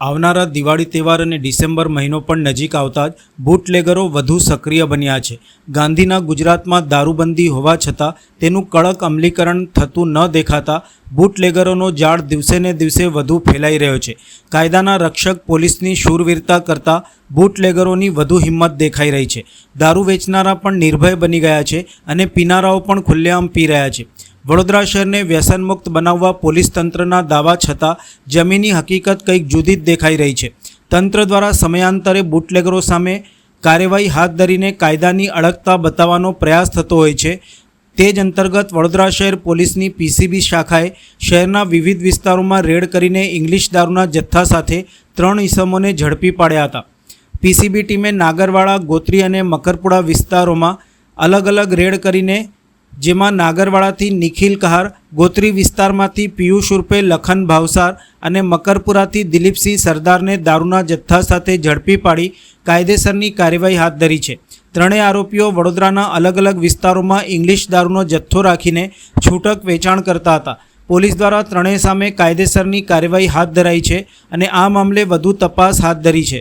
આવનારા દિવાળી તહેવાર અને ડિસેમ્બર મહિનો પણ નજીક આવતા જ બુટલેગરો વધુ સક્રિય બન્યા છે. ગાંધીના ગુજરાતમાં દારૂબંધી હોવા છતાં તેનું કડક અમલીકરણ થતું ન દેખાતા બુટલેગરોનો જાળ દિવસે ને દિવસે વધુ ફેલાઈ રહ્યો છે. કાયદાના રક્ષક પોલીસની શૂરવીરતા કરતાં બુટલેગરોની વધુ હિંમત દેખાઈ રહી છે. દારૂ વેચનારા પણ નિર્ભય બની ગયા છે અને પીનારાઓ પણ ખુલ્લેઆમ પી રહ્યા છે. વડોદરા શહેરને વ્યસનમુક્ત બનાવવા પોલીસ તંત્રના દાવા છતાં જમીની હકીકત કંઈક જુદી જ દેખાઈ રહી છે. તંત્ર દ્વારા સમયાંતરે બુટલેગરો સામે કાર્યવાહી હાથ ધરીને કાયદાની અડગતા બતાવવાનો પ્રયાસ થતો હોય છે. તે જ અંતર્ગત વડોદરા શહેર પોલીસની પીસીબી શાખાએ શહેરના વિવિધ વિસ્તારોમાં રેડ કરીને ઇંગ્લિશ દારૂના જથ્થા સાથે ત્રણ ઇસમોને ઝડપી પાડ્યા હતા. પીસીબી ટીમે નાગરવાડા, ગોત્રી અને મકરપુડા વિસ્તારોમાં અલગ અલગ રેડ કરીને જેમાં નાગરવાડાથી નિખિલ કહાર, ગોત્રી વિસ્તારમાંથી પિયુષ ઉર્ફે લખન ભાવસાર અને મકરપુરાથી દિલીપસિંહ સરદારને દારૂના જથ્થા સાથે ઝડપી પાડી કાયદેસરની કાર્યવાહી હાથ ધરી છે. ત્રણેય આરોપીઓ વડોદરાના અલગ અલગ વિસ્તારોમાં ઇંગ્લિશ દારૂનો જથ્થો રાખીને છૂટક વેચાણ કરતા હતા. પોલીસ દ્વારા ત્રણેય સામે કાયદેસરની કાર્યવાહી હાથ ધરાઈ છે અને આ મામલે વધુ તપાસ હાથ ધરી છે.